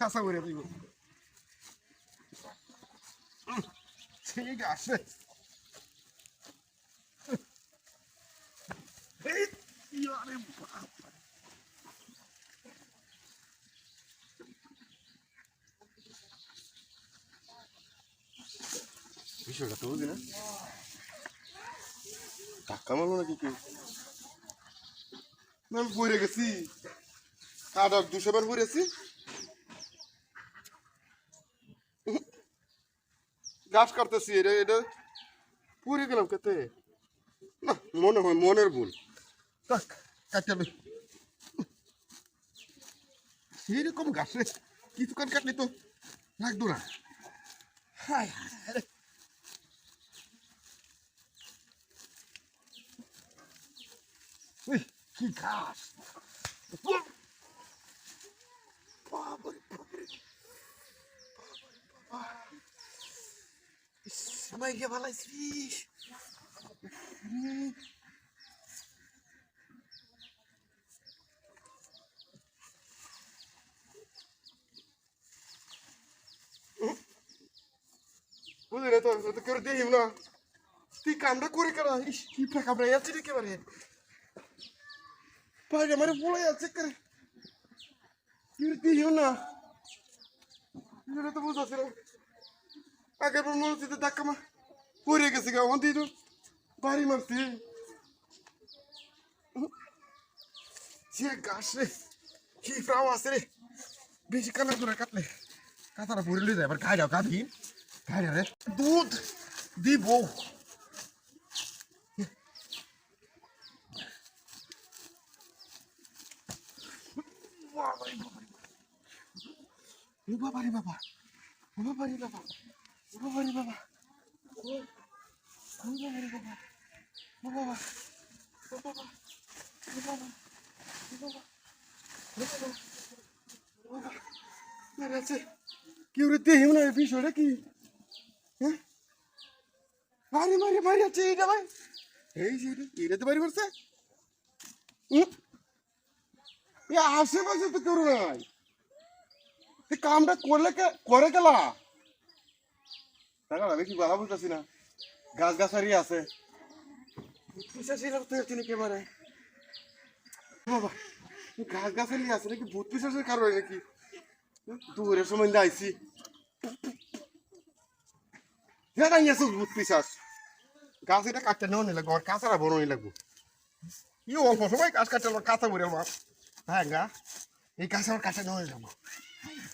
কাঁচা করে দিব। ঠিক আছে। বিষয়টা তো ধাক্কা মারবো নাকি কেউ? আমি গেছি। কাটা দুশো বার পড়েছি। গাছ কাটতেছি, এটা এটা পুড়ে গেলাম কেতে না, মনে হয়, মনের ভুল। কাটতে সেরকম গাছে কিছুক্ষণ কাটলে তো লাগতো না। হায় হায় কি ঘাস সময় গিয়ে ভালো আছিস বুঝলি তো তো কেউ দেখিম না। তুই কামটা করে কেন ইস কি কামড়া যাচ্ছে রে একেবারে? বাইরে আমার পড়ে যাচ্ছে করে কেউ দেখিও না। তো বুঝাচ্ছে না আগের মনে হচ্ছে ধাক্কা মা গেছে গা, ওখান তো বাড়ি মারছি যে গাছ রে, কি প্রাও আছে রে। বেশি কালার করে কাটলে কাতারা পড়ে লই যায়, এবার খাই দাও কাঁদি খাই রে, দুধ দিব। বাবা রে বাবা বাবা রে বাবা বাবা রে বাবা। কেউ রে দেহিও না কি হ্যাঁ মারি মারি তো বাড়ি করছে আশেপাশে তো কামটা করলে করে গেলা আমি কি কথা বলতেছি না গাছ গাছারি আছে বাবা গাছ গাছারি আছে নাকি? ভূত পিসাসের কারণে নাকি? দূরের সময় আইছি। গাছ এটা কাটতে নেওয়া আর কাঁচারা বড় লাগবো। অল্প সময় গাছ কাটতে কাঁচা বলে হ্যাঁ গা, এই গাছ কাছে নেওয়া নিয়ে যাব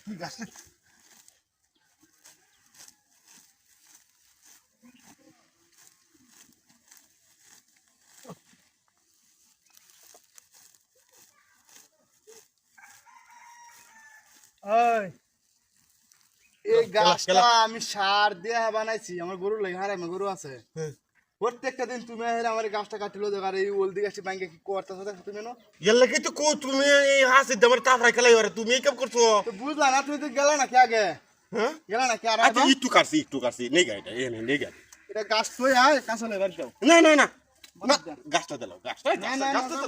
কি এই গাছটা। আমি সার দিয়ে বানাইছি আমার গরু লাগে হারাই গরু আছে। প্রত্যেকটা দিন তুমি আমার গাছটা কাটিলো দেখ আর এই ওলদি গাছটি ব্যাংকে কি করতেছো তুমি না এর লাগে তো কো তুমি এই হাসি দামের তাফরাই খেলাই ওরে তুমি এই কাম করছ? তো বুঝলা না তুমি তো গেলা নাকি আগে? হ্যাঁ? গেলা নাকি আর আচ্ছা একটু কাটছি একটু কাটছি নেই এটা গাছ আয় কাঁচা দাও না না না। না গাছটা দিলাম গাছটা। না, না, না, গাছটা না।